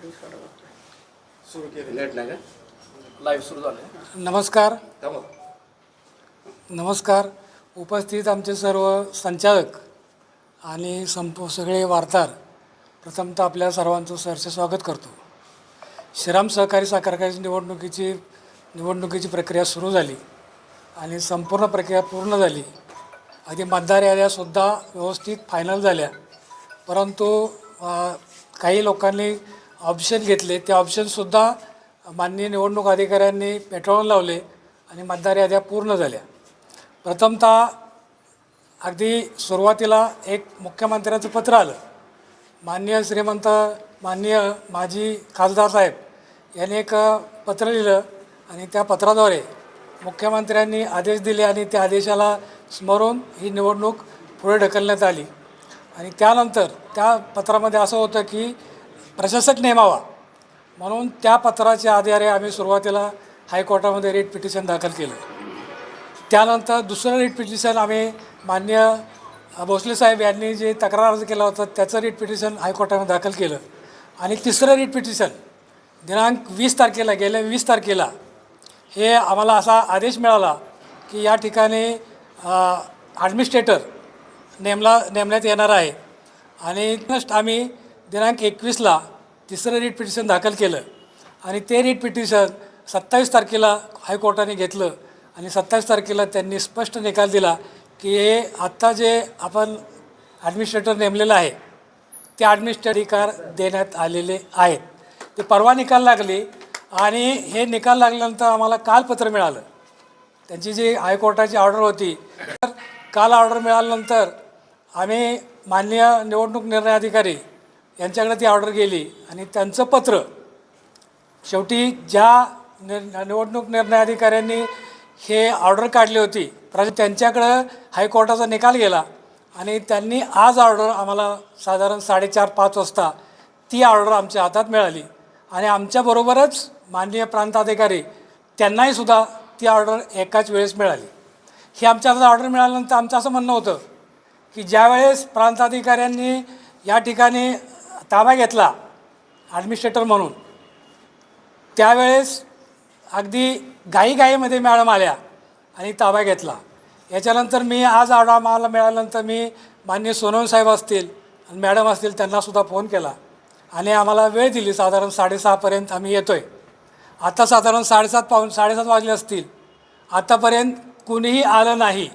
सुरू केली. लेट नाही का? लाईव्ह सुरू झालं नमस्कार. थांबा. नमस्कार. उपस्थित आमचे सर्व संचालक आणि संप सगळे वार्ताहर. प्रथमतः आपल्या सर्वांचं सरसे स्वागत करतो. श्रीराम सहकारी साखर कारखान्याची निवडणुकीची निवडणुकीची प्रक्रिया सुरू झाली आणि संपूर्ण प्रक्रिया पूर्ण झाली. आधी मतदार याद्यासुद्धा व्यवस्थित फायनल झाल्या. परंतु अ, काही लोकांनी ऑप्शन घेतले. ते ऑप्शनसुद्धा माननीय निवडणूक अधिकाऱ्यांनी पेट्रोल लावले आणि मतदार याद्या पूर्ण झाल्या. प्रथमतः अगदी सुरुवातीला एक मुख्यमंत्र्याचं पत्र आलं. माननीय श्रीमंत माननीय माजी खासदार साहेब यांनी एक पत्र लिहिलं आणि त्या पत्राद्वारे मुख्यमंत्र्यांनी आदेश दिले आणि त्या आदेशाला स्मरून ही निवडणूक पुढे ढकलण्यात आली. आणि त्यानंतर त्या पत्रामध्ये असं होतं की प्रशासक नेमावा. म्हणून त्या पत्राच्या आधारे आम्ही सुरुवातीला हायकोर्टामध्ये रेट पिटिशन दाखल केलं. त्यानंतर दुसरं रेट पिटिशन आम्ही मान्य भोसले साहेब यांनी जे तक्रार अर्ज केला होता त्याचं रीट पिटिशन हायकोर्टामध्ये दाखल केलं. आणि तिसरं रीट पिटिशन दिनांक वीस तारखेला गेल्या वीस तारखेला हे आम्हाला असा आदेश मिळाला की या ठिकाणी ॲडमिनिस्ट्रेटर नेमला नेमण्यात येणार आहे. आणि आम्ही दिनांक एकवीसला तिसरं रीट पिटिशन दाखल केलं आणि ते रीट पिटिशन सत्तावीस तारखेला हायकोर्टाने घेतलं आणि सत्तावीस तारखेला त्यांनी स्पष्ट निकाल दिला की हे आत्ता जे आपण ॲडमिनिस्ट्रेटर नेमलेलं आहे ते ॲडमिनिस्ट्रेटिकार देण्यात आलेले आहेत. ते परवा निकाल लागले आणि हे निकाल लागल्यानंतर आम्हाला काल पत्र मिळालं. त्यांची जी हायकोर्टाची ऑर्डर होती तर काल ऑर्डर मिळाल्यानंतर आम्ही माननीय निवडणूक निर्णय अधिकारी यांच्याकडे ती ऑर्डर गेली आणि त्यांचं पत्र शेवटी ज्या निर निवडणूक निर्णय अधिकाऱ्यांनी हे ऑर्डर काढली होती प्र त्यांच्याकडं हायकोर्टाचा निकाल गेला आणि त्यांनी आज ऑर्डर आम्हाला साधारण साडेचार पाच वाजता ती ऑर्डर आमच्या हातात मिळाली. आणि आमच्याबरोबरच माननीय प्रांताधिकारी त्यांनाही सुद्धा ती ऑर्डर एकाच वेळेस मिळाली. ही आमच्या हातात ऑर्डर मिळाल्यानंतर आमचं असं म्हणणं होतं की ज्यावेळेस प्रांताधिकाऱ्यांनी या ठिकाणी ताबा घेतला ॲडमिनिस्ट्रेटर म्हणून. त्यावेळेस अगदी घाईघाईमध्ये मॅडम आल्या आणि ताबा घेतला. याच्यानंतर मी आज आढावा मला मिळाल्यानंतर मी माननीय सोनवणे साहेब असतील आणि मॅडम असतील त्यांनासुद्धा फोन केला. आणि आम्हाला वेळ दिली साधारण साडेसहापर्यंत आम्ही येतो आहे आता साधारण साडेसात पाहून साडेसात वाजले असतील. आत्तापर्यंत कुणीही आलं नाही.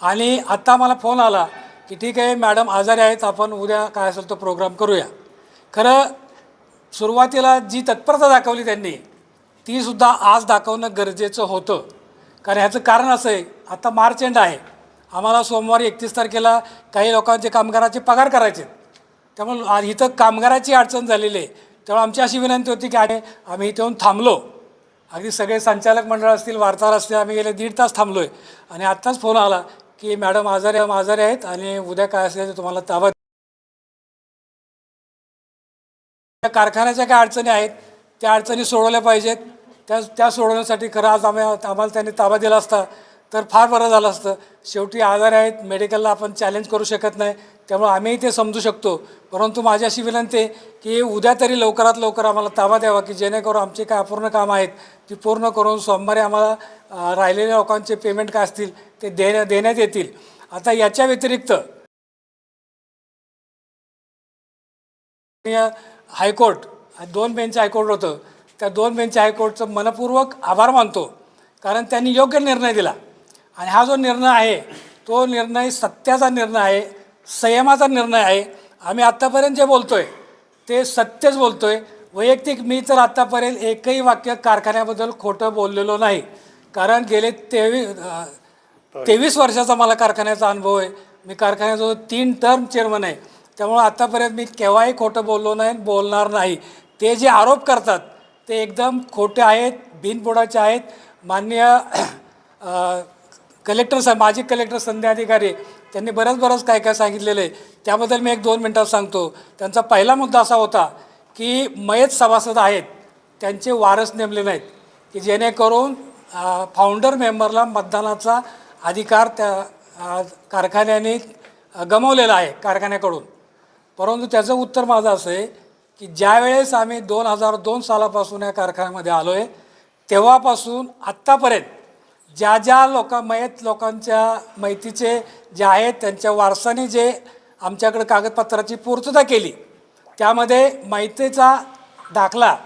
आणि आत्ता मला फोन आला की ठीक आहे मॅडम आजारी आहेत आपण उद्या काय असेल तो प्रोग्राम करूया. खरं सुरुवातीला जी तत्परता दाखवली त्यांनी तीसुद्धा आज दाखवणं गरजेचं होतं. कारण ह्याचं कारण असं आहे आता मार्च एंड आहे. आम्हाला सोमवारी एकतीस तारखेला काही लोकांचे कामगाराचे पगार करायचे त्यामुळे इथं कामगाराची अडचण झालेली आहे. त्यामुळे आमची अशी विनंती होती की अरे आम्ही इथे येऊन थांबलो. अगदी सगळे संचालक मंडळ असतील वार्ताहर असतील आम्ही गेले दीड तास थांबलो आहे आणि आत्ताच फोन आला की मॅडम आजारी आजारी आहेत आणि उद्या काय असेल ते तुम्हाला ताबा त्या कारखान्याच्या काय अडचणी आहेत त्या अडचणी सोडवल्या पाहिजेत. त्या त्या सोडवण्यासाठी खरं आज आम्ही आम्हाला त्यांनी ताबा दिला असता. तर फार बरं झालं असतं. शेवटी आजार आहेत मेडिकलला आपण चॅलेंज करू शकत नाही. त्यामुळे आम्हीही ते समजू शकतो. परंतु माझी अशी विनंती आहे की उद्या तरी लवकरात लवकर आम्हाला ताबा द्यावा की जेणेकरून आमचे काय अपूर्ण कामं आहेत ती पूर्ण करून सोमवारी आम्हाला राहिलेल्या लोकांचे पेमेंट काय असतील ते देण्या देण्यात येतील. आता याच्या व्यतिरिक्त हायकोर्ट दोन बेंच हायकोर्ट होतं. त्या दोन बेंच हायकोर्टचं मनपूर्वक आभार मानतो. कारण त्यांनी योग्य निर्णय दिला. आणि हा जो निर्णय आहे तो निर्णय सत्याचा निर्णय आहे संयमाचा निर्णय आहे. आम्ही आत्तापर्यंत जे बोलतो आहे ते सत्यच बोलतो आहे वैयक्तिक मी तर आत्तापर्यंत एकही वाक्य कारखान्याबद्दल खोटं बोललेलो नाही. कारण गेले तेवीस तेवीस वर्षाचा मला कारखान्याचा अनुभव आहे. मी कारखान्याजवळ तीन टर्म चेअरमन आहे त्यामुळं आत्तापर्यंत मी केव्हाही खोटं बोललो नाही बोलणार नाही. ते जे आरोप करतात ते एकदम खोटे आहेत बिनबुडाचे आहेत. माननीय कलेक्टर साहेब माजी कलेक्टर संध्या अधिकारी त्यांनी बरंच बरंच काय काय सांगितलेलं आहे. त्याबद्दल मी एक दोन मिनटात सांगतो. त्यांचा पहिला मुद्दा असा होता की मयत सभासद आहेत त्यांचे वारस नेमले नाहीत की जेणेकरून फाउंडर मेंबरला मतदानाचा अधिकार त्या कारखान्याने गमावलेला आहे कारखान्याकडून. परंतु त्याचं उत्तर माझं असं आहे की ज्यावेळेस आम्ही दोन हजार दोन सालापासून या कारखान्यामध्ये आलो आहे तेव्हापासून आत्तापर्यंत ज्या ज्या लोका मयत लोकांच्या माहितीचे जे आहेत त्यांच्या वारसाने जे आमच्याकडे कागदपत्राची पूर्तता केली त्यामध्ये माहितीचा दाखला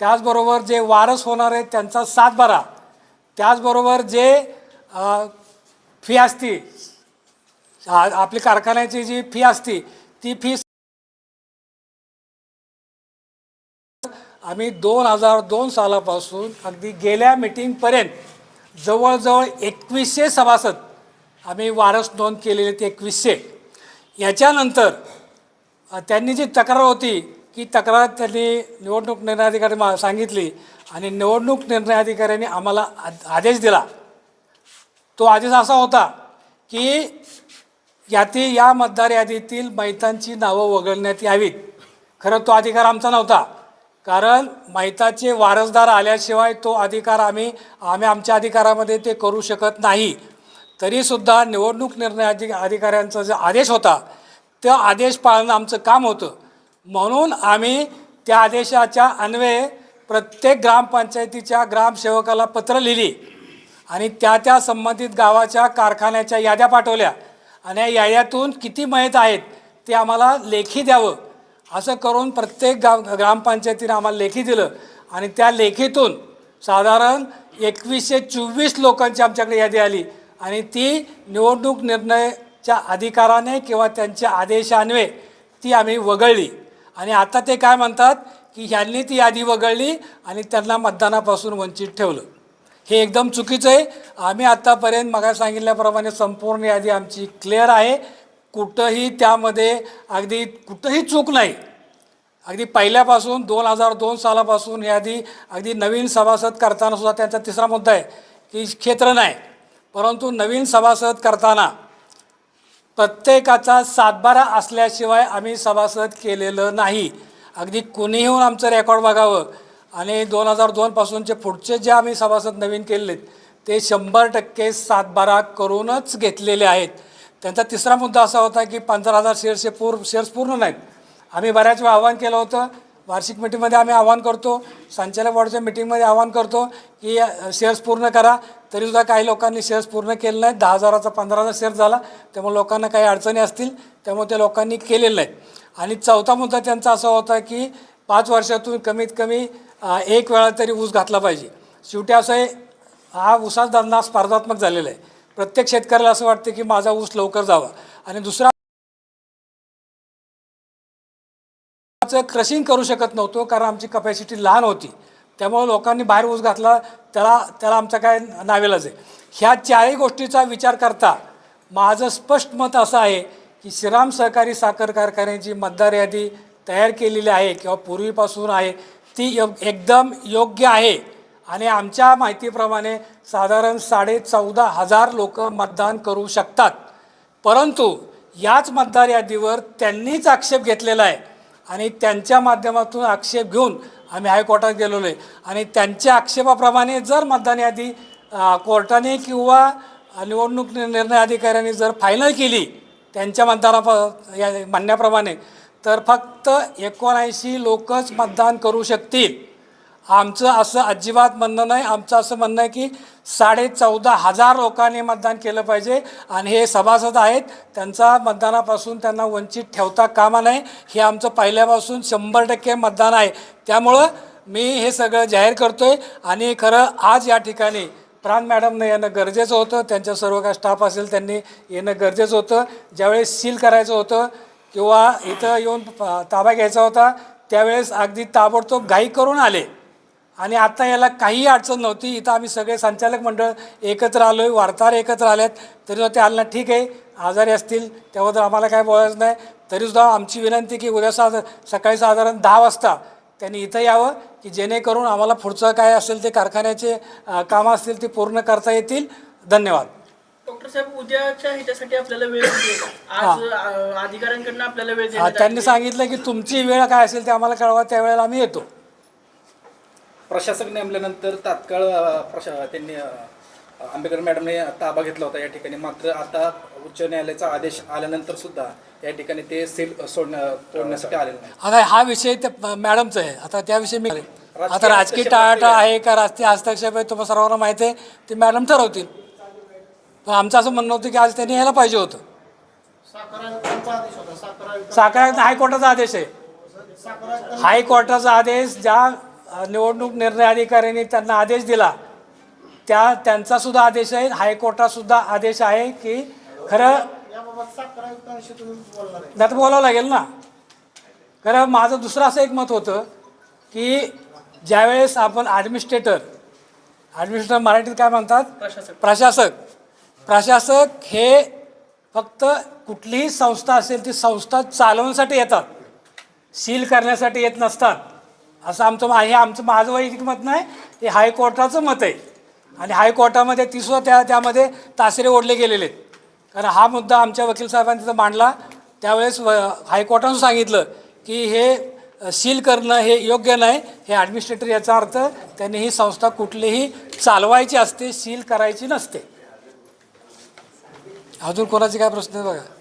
त्याचबरोबर जे वारस होणार आहेत त्यांचा सातबारा त्याचबरोबर जे फी असती आपली कारखान्याची जी फी असती ती फी आम्ही दोन हजार दोन सालापासून अगदी गेल्या मिटिंगपर्यंत जवळजवळ एकवीसशे सभासद आम्ही वारस नोंद केलेले ते एकवीसशे. याच्यानंतर त्यांनी जी तक्रार होती की तक्रार त्यांनी निवडणूक निर्णय अधिकारी मा सांगितली आणि निवडणूक निर्णय अधिकाऱ्यांनी आम्हाला आदेश दिला. तो आदेश असा होता की याती या मतदार यादीतील मैतांची नावं वगळण्यात यावीत. खरं तो अधिकार आमचा नव्हता. कारण मैताचे वारसदार आल्याशिवाय तो अधिकार आम्ही आम्ही आमच्या अधिकारामध्ये ते करू शकत नाही. तरीसुद्धा निवडणूक निर्णय अधिक अधिकाऱ्यांचा जो आदेश होता तो आदेश पाळणं आमचं काम होतं. म्हणून आम्ही त्या आदेशाच्या अन्वये प्रत्येक ग्रामपंचायतीच्या ग्रामसेवकाला पत्र लिहिली आणि त्या त्या संबंधित गावाच्या कारखान्याच्या याद्या पाठवल्या. आणि या याद्यातून किती मयत आहेत ते आम्हाला लेखी द्यावं. असं करून प्रत्येक गाव ग्रामपंचायतीनं आम्हाला लेखी दिलं. आणि त्या लेखीतून साधारण एकवीसशे चोवीस लोकांची आमच्याकडे यादी आली. आणि ती निवडणूक निर्णयाच्या अधिकाराने किंवा त्यांच्या आदेशान्वये ती आम्ही वगळली. आणि आता ते काय म्हणतात की ह्यांनी ती यादी वगळली आणि त्यांना मतदानापासून वंचित ठेवलं. हे एकदम चुकीचं आहे. आम्ही आत्तापर्यंत मगा सांगितल्याप्रमाणे संपूर्ण यादी आमची क्लिअर आहे. कुठंही त्यामध्ये अगदी कुठंही चूक नाही. अगदी पहिल्यापासून दोन हजार दोन सालापासून हे आधी अगदी नवीन सभासद करतानासुद्धा त्यांचा तिसरा मुद्दा आहे की क्षेत्र नाही. परंतु नवीन सभासद करताना प्रत्येकाचा सातबारा असल्याशिवाय आम्ही सभासद केलेलं नाही. अगदी कुणीहून येऊन आमचं रेकॉर्ड बघावं आणि दोन हजार दोनपासूनचे पुढचे जे आम्ही सभासद नवीन केलेले आहेत ते शंभर टक्के सातबारा करूनच घेतलेले आहेत. त्यांचा तिसरा मुद्दा असा होता की पंधरा हजार शेअर्सचे पूर शेअर्स पूर्ण नाहीत. आम्ही बऱ्याच वेळा आव्हान केलं होतं. वार्षिक मिटिंगमध्ये आम्ही आव्हान करतो. संचालक बोर्डच्या मिटिंगमध्ये आव्हान करतो की शेअर्स पूर्ण करा. तरीसुद्धा काही लोकांनी शेअर्स पूर्ण केले नाहीत. दहा हजाराचा पंधरा हजार शेअर झाला. त्यामुळे लोकांना काही अडचणी असतील त्यामुळे त्या लोकांनी केलेलं नाहीत. आणि चौथा मुद्दा त्यांचा असा होता की पाच वर्षातून कमीत कमी एक वेळा तरी ऊस घातला पाहिजे. शेवटी असं आहे हा ऊसाचा धंदा स्पर्धात्मक झालेला आहे. प्रत्येक शेतकऱ्याला असं वाटतं की माझा ऊस लवकर जावा. आणि दुसरा क्रशिंग करू शकत नव्हतो कारण आमची कपॅसिटी लहान होती. त्यामुळे लोकांनी बाहेर ऊस घातला त्याला त्याला आमचा काय नावेलाच आहे. ह्या चारही गोष्टीचा विचार करता माझं स्पष्ट मत असं आहे की श्रीराम सहकारी साखर कारखान्याची मतदार यादी तयार केलेली आहे किंवा पूर्वीपासून आहे. ती यो एकदम योग्य आहे. आणि आमच्या माहितीप्रमाणे साधारण साडे चौदा हजार लोक मतदान करू शकतात. परंतु याच मतदार यादीवर त्यांनीच आक्षेप घेतलेला आहे. आणि त्यांच्या माध्यमातून आक्षेप घेऊन आम्ही हायकोर्टात गेलेलो आहे. आणि त्यांच्या आक्षेपाप्रमाणे जर मतदान यादी कोर्टाने किंवा निवडणूक निर्णय अधिकाऱ्यांनी जर फायनल केली त्यांच्या मतदाना या म्हणण्याप्रमाणे तर फक्त एकोणऐंशी लोकच मतदान करू शकतील. आमचं असं अजिबात म्हणणं नाही. आमचं असं म्हणणं आहे की साडे चौदा हजार लोकांनी मतदान केलं पाहिजे आणि हे सभासद आहेत. त्यांचा मतदानापासून त्यांना वंचित ठेवता कामा नये. हे आमचं पहिल्यापासून शंभर टक्के मतदान आहे. त्यामुळं मी हे सगळं जाहीर करतो आहे आणि खरं आज या ठिकाणी प्राण मॅडमनं येणं गरजेचं होतं. त्यांच्या सर्व काय स्टाफ असेल त्यांनी येणं गरजेचं होतं. ज्यावेळेस सील करायचं होतं किंवा इथं येऊन ताबा घ्यायचा होता त्यावेळेस अगदी ताबडतोब घाई करून आले. आणि आता याला काही अडचण नव्हती. इथं आम्ही सगळे संचालक मंडळ एकत्र आलो आहे वार्ताहर एकत्र आलेत. तरी ते आलं ना ठीक आहे आजारी असतील त्याबद्दल आम्हाला काय बोलायचं नाही. तरीसुद्धा आमची विनंती की उद्या सा सकाळी साधारण दहा वाजता त्यांनी इथं यावं की जेणेकरून आम्हाला पुढचं काय असेल ते कारखान्याचे कामं असतील ते पूर्ण करता येतील. धन्यवाद. डॉक्टर साहेब उद्याच्या ह्याच्यासाठी आपल्याला वेळ दिली आज अ, अधिकाऱ्यांकडनं आपल्याला वेळ अ, देण्यात त्यांनी आली. सांगितलं की तुमची वेळ काय असेल ते आम्हाला कळवा त्यावेळेला आम्ही येतो. प्रशासक नेमल्यानंतर तात्काळ प्रशा त्यांनी आंबेडकर मॅडमने ताबा घेतला होता या ठिकाणी. मात्र आता उच्च न्यायालयाचा आदेश आल्यानंतर सुद्धा या ठिकाणी ते सील सोडण्या तोडण्यासाठी आलेलं नाही आता हा विषय त्या मॅडमचा आहे. आता त्याविषयी मी आता राजकीय हस्तक्षेप टाळाटा असलेला आहे का? राजकीय हस्तक्षेप आहे तुम्हाला सर्वांना माहिती आहे. ते मॅडम ठरवतील. पण आमचं असं म्हणणं होतं की आज त्यांनी यायला पाहिजे होतं. साखर हायकोर्टाचा आदेश आहे हायकोर्टाचा आदेश ज्या निवडणूक निर्णय अधिकाऱ्यांनी त्यांना आदेश दिला. त्या त्यांचा सुद्धा आदेश आहे हायकोर्टात सुद्धा आदेश आहे की खरं नाही तर बोलावं लागेल ना. खरं माझं दुसरं असं एक मत होतं की ज्यावेळेस आपण ॲडमिनिस्ट्रेटर ॲडमिनिस्ट्रेटर मराठीत काय म्हणतात? प्रशासक. प्रशासक. प्रशासक हे फक्त कुठलीही संस्था असेल ती संस्था चालवण्यासाठी येतात. सील करण्यासाठी येत नसतात. असं आमचं मा- हे आमचं माझं वैयक्तिक मत नाही हे हायकोर्टाचं मत आहे. आणि हायकोर्टामध्ये ती त्या त्यामध्ये तासरे ओढले गेलेले आहेत. कारण हा मुद्दा आमच्या वकील साहेबांनी तिथं मांडला. त्यावेळेस व हायकोर्टानं सांगितलं की हे सील करणं हे योग्य नाही. हे ॲडमिनिस्ट्रेटर याचा अर्थ त्यांनी ही संस्था कुठलीही चालवायची असते सील करायची नसते. अजून कोणाचे काय प्रश्न बघा?